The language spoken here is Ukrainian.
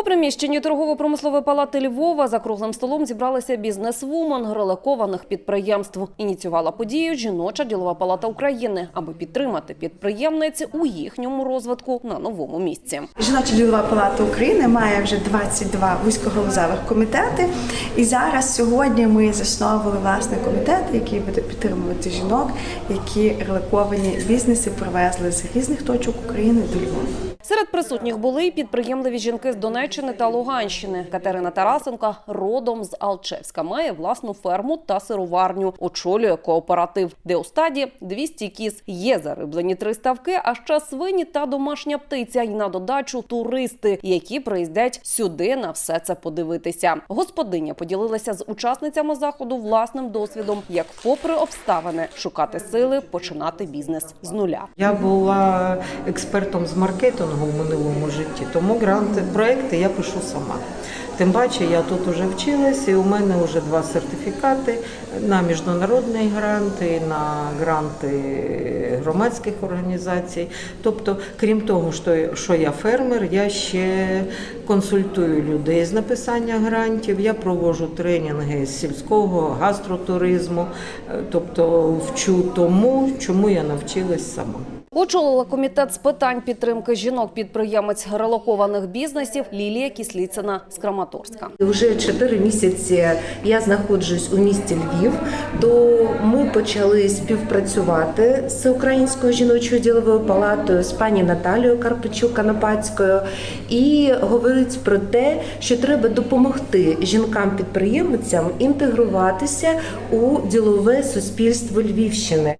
У приміщенні торгово-промислової палати Львова за круглим столом зібралися бізнесвумен релокованих підприємств. Ініціювала подію жіноча ділова палата України, аби підтримати підприємниць у їхньому розвитку на новому місці. Жіноча ділова палата України має вже 22 вузькогалузевих комітети. І зараз сьогодні ми засновували власний комітет, який буде підтримувати жінок, які релоковані бізнеси привезли з різних точок України до Львова. Серед присутніх були й підприємливі жінки з Донеччини та Луганщини. Катерина Тарасенка родом з Алчевська має власну ферму та сироварню. Очолює кооператив, де у стаді 200 кіз. Є зариблені три ставки, а ще свині та домашня птиця. І на додачу туристи, які приїздять сюди на все це подивитися. Господиня поділилася з учасницями заходу власним досвідом, як, попри обставини, шукати сили, починати бізнес з нуля. Я була експертом з маркетингу в минулому житті, тому гранти проекти я пишу сама. Тим паче я тут вже вчилась, і у мене вже два сертифікати на міжнародний грант і на гранти громадських організацій. Тобто, крім того, що- я фермер, я ще консультую людей з написання грантів. Я проводжу тренінги з сільського гастротуризму, е, тобто вчу тому, чому я навчилась сама. Очолила комітет з питань підтримки жінок-підприємець релокованих бізнесів Лілія Кісліцина з Краматорська. Вже чотири місяці я знаходжусь у місті Львів. То ми почали співпрацювати з Українською жіночою діловою палатою з пані Наталією Карпичук Канопацькою і говорить про те, що треба допомогти жінкам-підприємцям інтегруватися у ділове суспільство Львівщини.